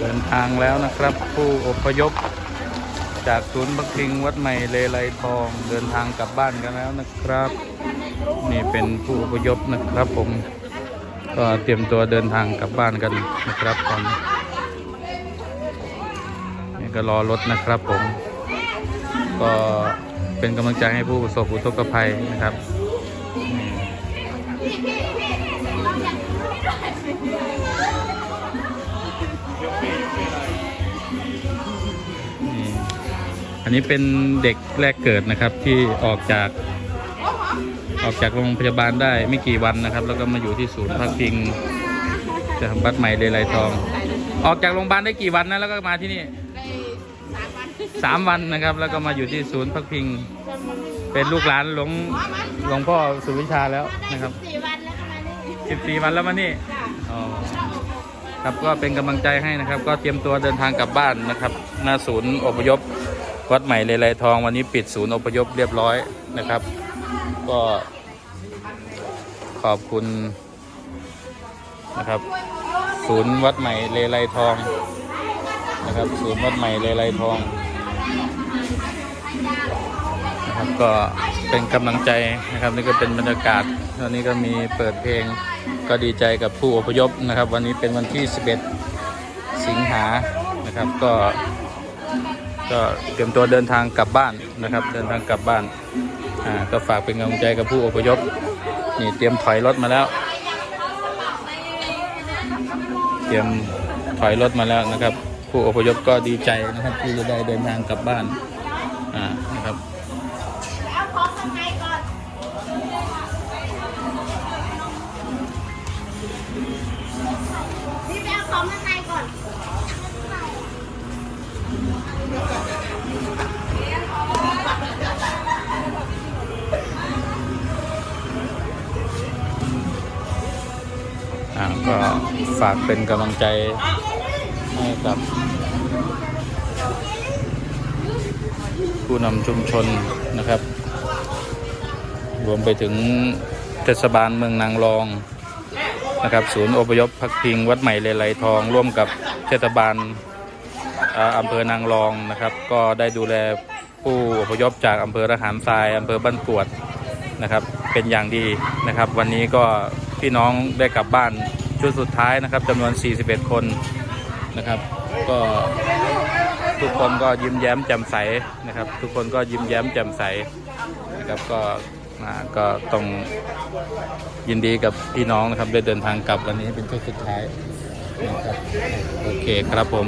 เดินทางแล้วนะครับ ผู้อพยพ จากศูนย์พักพิงวัดใหม่เลไลทองเดินทางกลับบ้านกันแล้วนะครับ นี่เป็นผู้อพยพนะครับ ผม ก็เตรียมตัวเดินทางกลับบ้านกันนะครับตอนนี้ก็รอรถนะครับผม ก็เป็นกำลังใจให้ผู้ประสบอุทกภัยนะครับ อันนี้เป็นเด็กแรกเกิดนะครับที่ออกจากออกจากโรงพยาบาลได้ไม่กี่วันนะครับ แล้วก็มาอยู่ที่ศูนย์พักพิงจะทำบัตรใหม่เลไลทอง ออกจากโรงพยาบาลได้กี่วันนะแล้วก็มาที่นี่ได้สามวันสามวันนะครับ แล้วก็มาอยู่ที่ศูนย์พักพิง เป็นลูกหลานหลวงหลวงพ่อสุวิชาแล้วนะครับสี่วันแล้วก็มานี่สิบสี่วันแล้วมานี่จ้ะอ๋อครับก็เป็นกำลังใจให้นะครับ ก็เตรียมตัวเดินทางกลับบ้านนะครับหน้าศูนย์อพยพ วัดใหม่เลไลทองวันนี้ปิดศูนย์อพยพเรียบร้อยนะครับ ก็ ขอบคุณนะครับ ศูนย์วัดใหม่เลไลทองนะครับ ศูนย์วัดใหม่เลไลทองนะครับก็เป็นกำลังใจนะครับนี่ก็เป็นบรรยากาศตอนนี้ก็มีเปิดเพลงก็ดีใจกับผู้อพยพนะครับ วันนี้เป็นวันที่ 11 สิงหานะครับก็ ก็เตรียมตัวเดินทางกลับบ้านนะครับ เดินทางกลับบ้านอ่าก็ฝากเป็นกำลังใจกับผู้อพยพนี่เตรียมถอยรถมาแล้ว เตรียมถอยรถมาแล้วนะครับ ผู้อพยพก็ดีใจนะครับที่จะได้เดินทางกลับบ้านอ่านะครับ ก็ฝากเป็นกำลังใจให้กับ ผู้นำชุมชนนะครับ รวมไปถึงเทศบาลเมืองนางรองนะครับ ศูนย์อพยพพักพิง วัดใหม่เลไลทอง ร่วมกับเทศบาลอำเภอนางรองนะครับ ก็ได้ดูแลผู้อพยพจากอำเภอระหารทรายอำเภอบ้านกรวดนะครับ เป็นอย่างดีนะครับ วันนี้ก็ พี่น้องได้กลับบ้านชุดสุดท้ายนะครับจำนวน 41 คนนะครับ ก็ทุกคนก็ยิ้มแย้มแจ่มใสนะครับ ทุกคนก็ยิ้มแย้มแจ่มใสนะครับก็อ่าก็ต้องยินดีกับพี่น้องนะครับได้เดินทางกลับวันนี้เป็นช่วงสุดท้ายนะครับโอเคครับผม